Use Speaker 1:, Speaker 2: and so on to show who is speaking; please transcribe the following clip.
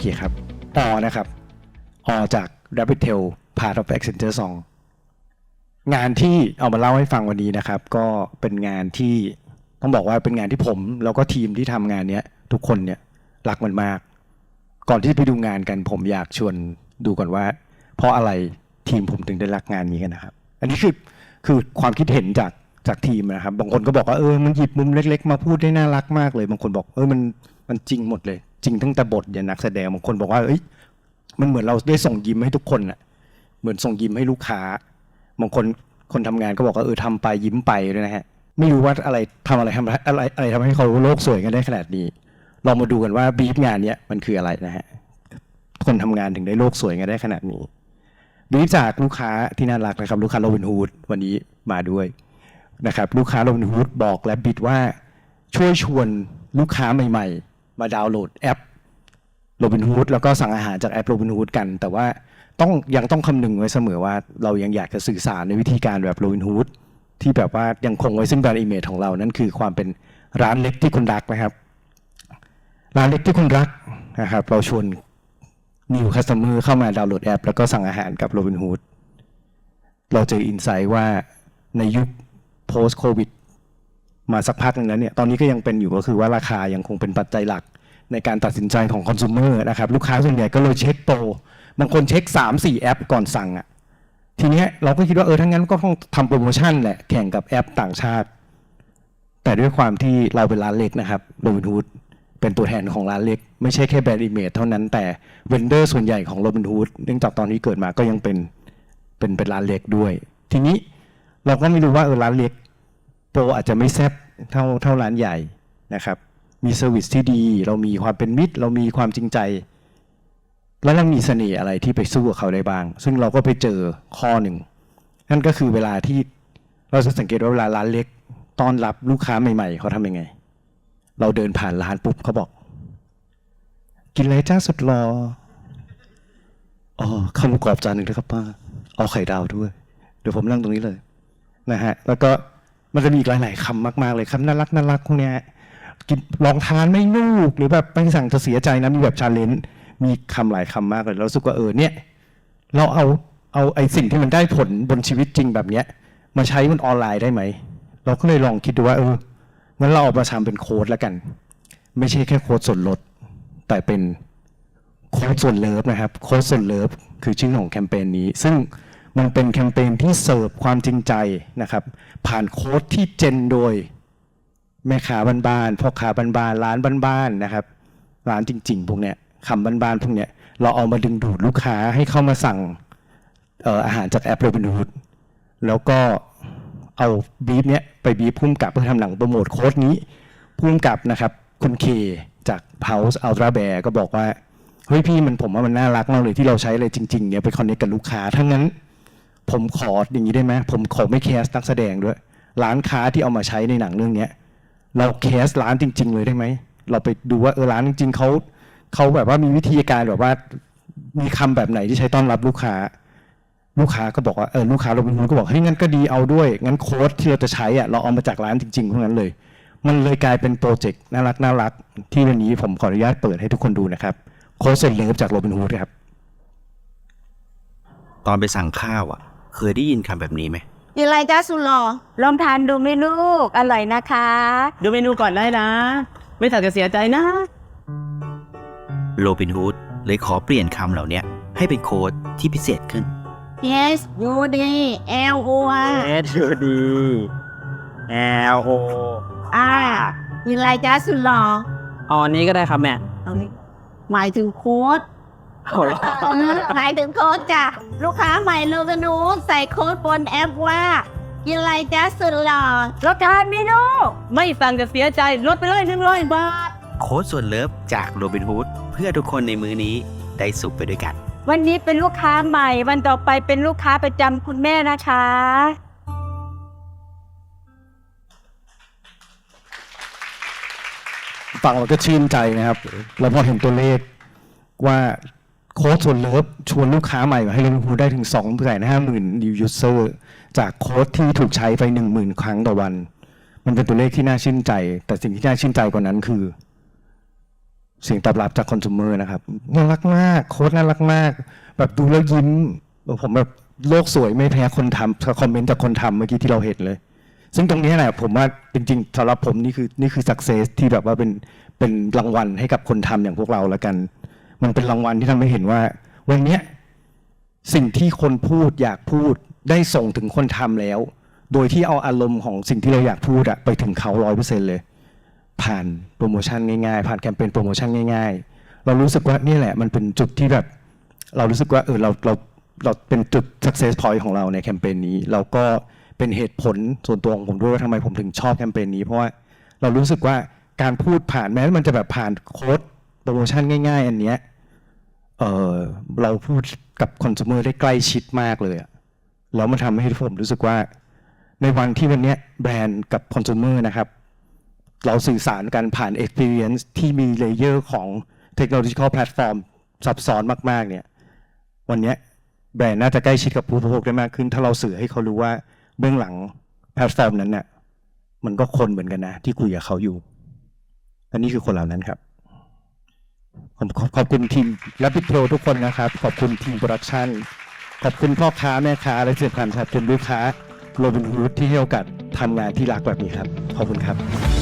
Speaker 1: เคครับออนะครับออจาก Rabbit Tail Part of Accenture Song งานที่เอามาเล่าให้ฟังวันนี้นะครับ ก็เป็นงานที่ต้องบอกว่าเป็นงานที่ผม แล้วก็ทีมที่ทำงานเนี้ย ทุกคนเนี่ยรักมันมาก ก่อนที่ไปดูงานกันผมอยากชวนดูก่อนว่า เพราะอะไรทีมผมถึงได้รักงานนี้กันนะครับ อันนี้คือคือความคิดเห็นจากจากทีมนะครับ บางคนก็บอกว่าเออมันหยิบมุมเล็ก ๆ มาพูดได้น่ารักมากเลย บางคนบอกเออมันมันจริงหมดเลย จริงตั้งแต่บทยันนักแสดงบางคนบอกว่าเอ้ยมันเหมือนเราได้ส่งยิ้มให้ทุกคนอะเหมือนส่งยิ้มให้ลูกค้าบางคนคนทำงานก็บอกว่าเออทำไปยิ้มไปด้วยนะฮะไม่รู้ว่าอะไรทำอะไรทำอะไรอะไรทำให้เขาโลกสวยกันได้ขนาดนี้ลองมาดูกันว่าบีฟงานเนี้ยมันคืออะไรนะฮะคนทำงานถึงได้โลกสวยกันได้ขนาดนี้บีฟจากลูกค้าที่น่ารักนะครับ ลูกค้าโรบินฮูดวันนี้มาด้วยนะครับ ลูกค้าโรบินฮูดบอกและบิดว่าช่วยชวนลูกค้าใหม่ ๆ มาดาวน์โหลดแอปโรบินฮูดแล้วก็สั่งอาหารจากแอปโรบินฮูดกัน แต่ว่าต้องยังต้องคำนึงไว้เสมอว่าเรายังอยากจะสื่อสารในวิธีการแบบโรบินฮูดที่แบบว่ายังคงไว้ซึ่งแบรนด์อิมเมจของเรานั่นคือความเป็นร้านเล็กที่คุณรักนะครับ ร้านเล็กที่คุณรักนะครับเราชวนนิวคัสเตอร์เข้ามาดาวน์โหลดแอป แล้วก็สั่งอาหารกับ Robinhood เราเจออินไซต์ว่าในยุค post covid มาสักพักหนึงแล้วเนี่ยตอนนี้ก็ยังเป็นอยู่ก็คือว่าราคายังคงเป็นปัจจัยหลักในการตัดสินใจของคอน sumer นะครับลูกค้าส่วนใหญ่ก็เลยเช็คโปรบางคนเช็ค 3-4 แอปก่อนสั่งอะ่ะทีเนี้ยเราก็คิดว่าเออทั้งนั้นก็ต้องทำโปรโมชั่นแหละแข่งกับแอปต่างชาติ แต่ด้วยความที่เราเป็นร้านเล็กนะครับโรบินฮูดเป็นตัวแทนของร้านเล็ก ไม่ใช่แค่แบรนด์อิมเมจเท่านั้นแต่เวนเดอร์ส่วนใหญ่ของโรบินฮูดเนื่องจากตอนที่เกิดมาก็ยังเป็นเป็นเป็นร้านเล็กด้วย ทีนี้เราก็ไม่รู้ว่าเออร้านเล็ก โปรอาจจะไม่แซ่บเท่าเท่าร้านใหญ่นะครับ มีเซอร์วิสที่ดี เรามีความเป็นมิตร เรามีความจริงใจ แล้วเรามีเสน่ห์อะไรที่ไปสู้กับเขาได้บ้าง ซึ่งเราก็ไปเจอข้อหนึ่ง นั่นก็คือเวลาที่เราจะสังเกตว่าเวลาร้านเล็กต้อนรับลูกค้าใหม่ ๆ เขาทำยังไง เราเดินผ่านร้านปุ๊บเขาบอก กินอะไรจ้าสุดรออ๋อข้าวหมูกรอบจานหนึ่งด้วยครับป้าเอาไข่ดาวด้วย เดี๋ยวผมนั่งตรงนี้เลยนะฮะ แล้วก็ มันจะมีอีกหลาย ๆคำมาก ๆ เลยคำน่ารักน่ารักพวกเนี้ยกินลองทานไม่ลูก หรือแบบไม่สั่งจะเสียใจนะมีแบบชาเลนจ์มีคำหลายคำมากเลยแล้วรู้สึกว่าเออเนี่ย เราเอาเอาไอ้สิ่งที่มันได้ผลบนชีวิตจริงแบบเนี้ย มาใช้บนออนไลน์ได้ไหม เราก็เลยลองคิดดูว่า เอองั้นเราเอามาทำเป็นโค้ดแล้วกัน ไม่ใช่แค่โค้ดส่วนลด แต่เป็นโค้ดส่วนเลิฟนะครับ โค้ดส่วนเลิฟคือชื่อของแคมเปญนี้ ซึ่ง มันเป็นแคมเปญที่เสิร์ฟความจริงใจนะครับ ผ่านโค้ดที่เจนโดย แม่ค้าบ้านๆพ่อค้าบ้านๆร้านบ้านๆนะครับ ร้านจริง ๆ พวกเนี้ยคำบ้านๆพวกเนี้ยเราเอามาดึงดูดลูกค้าให้เข้ามาสั่งเอออาหารจากแอปโรบินฮูดแล้วก็เอาบีฟเนี้ยไปบีฟพุ่มกับเพื่อทำหนังโปรโมทโค้ดนี้พุ่มกับนะครับคุณเคจาก House Ultra Bear ก็บอกว่าเฮ้ยพี่มันผมว่ามันน่ารักมากเลยที่เราใช้อะไรจริงๆเนี่ยไปคอนเนคกับลูกค้าทั้งนั้น ผมขออย่างนี้ได้ไหมผมขอไม่แคสนักแสดงด้วย ร้านค้าที่เอามาใช้ในหนังเรื่องเนี้ยเราแคสร้านจริง ๆ เลยได้ไหมเราไปดูว่าเออร้านจริง ๆเขาเขาแบบว่ามีวิธีการแบบว่ามีคำแบบไหนที่ใช้ต้อนรับลูกค้า ลูกค้าก็บอกว่าเออลูกค้าเราเป็นคนก็บอกเฮ้ยงั้นก็ดีเอาด้วยงั้นโค้ดที่เราจะใช้อะเราเอามาจากร้านจริงๆพวกนั้นเลย มันเลยกลายเป็นโปรเจกต์น่ารักน่ารักที่วันนี้ผมขออนุญาตเปิดให้ทุกคนดูนะครับโค้ดเซ็นเลิฟจากโรบินฮูดครับ
Speaker 2: ตอนไปสั่งข้าวอะ เคยได้ยินคำแบบนี้ไหม
Speaker 3: กินอะไรจ้าสุดหล่อลองทานดูไหมลูกอร่อยนะคะ
Speaker 4: ดูเมนูก่อนได้นะ ไม่ถักจะเสียใจนะ
Speaker 2: โรบินฮูดเลยขอเปลี่ยนคำเหล่าเนี้ยให้เป็นโค้ดที่พิเศษขึ้น
Speaker 3: yes u d l o r
Speaker 4: S U D L O
Speaker 3: อ่ากินอะไรจ้าสุดหล่อ
Speaker 4: เอาอันนี้ก็ได้ครับแม่
Speaker 3: เอานี่หมายถึงโค้ด
Speaker 4: เอาละ
Speaker 3: เออ หมายถึงโค้ดจ้ะ ลูกค้าใหม่โลกนูใส่โค้ดบนแอปว่า กินอะไรจ้าสุดหล่อรสทานไหมลูก
Speaker 4: ไม่สั่งจะเสียใจลดไปเลยหนึ่งร้อยบาท
Speaker 2: โค้ดส่วนเลิฟจากโรบินฮูดเพื่อทุกคนในมื้อนี้ได้สุขไปด้วยกัน
Speaker 3: วันนี้เป็นลูกค้าใหม่ วันต่อไปเป็นลูกค้าประจำคุณแม่นะคะ
Speaker 1: ฟังเราก็ชื่นใจนะครับ แล้วพอเห็นตัวเลขว่า โค้ดส่วนเลิฟชวนลูกค้าใหม่มาให้เล่นฮูได้ถึง2องแสนห้าหมื่นนิวยูเซอร์จากโค้ดที่ถูกใช้ไป 1 0,000 ครั้งต่อวัน มันเป็นตัวเลขที่น่าชื่นใจ แต่สิ่งที่น่าชื่นใจกว่านั้นคือเสียงตอบรับจากคอน sumer นะครับน่ารักมาก โค้ดน่ารักมาก แบบดูแล้วยิ้ม ผมแบบโลกสวยไม่แพ้คนทำคอมเมนต์จากคนทำเมื่อกี้ที่เราเห็นเลย ซึ่งตรงนี้แหละผมว่าจริงๆสำหรับผมนี่คือนี่คือ success ที่แบบว่าเป็นเป็นรางวัลให้กับคนทำอย่างพวกเราแล้วกัน มันเป็นรางวัลที่ทำให้เห็นว่า วันเนี้ยสิ่งที่คนพูดอยากพูดได้ส่งถึงคนทำแล้ว โดยที่เอาอารมณ์ของสิ่งที่เราอยากพูดอะไปถึงเขาร้อยเปอร์เซ็นเลย ผ่านโปรโมชั่นง่ายๆ ผ่านแคมเปญโปรโมชั่นง่ายๆ เรารู้สึกว่านี่แหละมันเป็นจุดที่แบบ เรารู้สึกว่าเออเราเราเราเป็นจุด success point ของเราในแคมเปญนี้ เราก็เป็นเหตุผลส่วนตัวของผมด้วยว่าทำไมผมถึงชอบแคมเปญนี้เพราะว่าเรารู้สึกว่าการพูดผ่านแม้มันจะแบบผ่านโค้ดโปรโมชั่นง่าย ๆ อันเนี้ย เออเราพูดกับคอน sumer ได้ใกล้ชิดมากเลยอะแล้วมันทำให้ผมรู้สึกว่า ในวันที่วันนี้แบรนด์กับคอน sumer นะครับ เราสื่อสารกันผ่าน experience ที่มีเลเยอร์ของ technological platform ซับซ้อนมาก ๆ เนี่ย วันนี้แบรนด์น่าจะใกล้ชิดกับผู้บริโภคได้มากขึ้น ถ้าเราสื่อให้เขารู้ว่าเบื้องหลังแพลตฟอร์มนั้นเนี่ยมันก็คนเหมือนกันนะ ที่คุยกับเขาอยู่และนี่คือคนเหล่านั้นครับ ขอบขอบขอบคุณทีมและบิทโททุกคนนะครับ ขอบคุณทีมโปรดักชันขอบคุณพ่อค้าแม่ค้าและที่สำคัญครับเป็นลูกค้าโรบินฮูดที่ให้โอกาสทำงานที่รักแบบนี้ครับ ขอบคุณครับ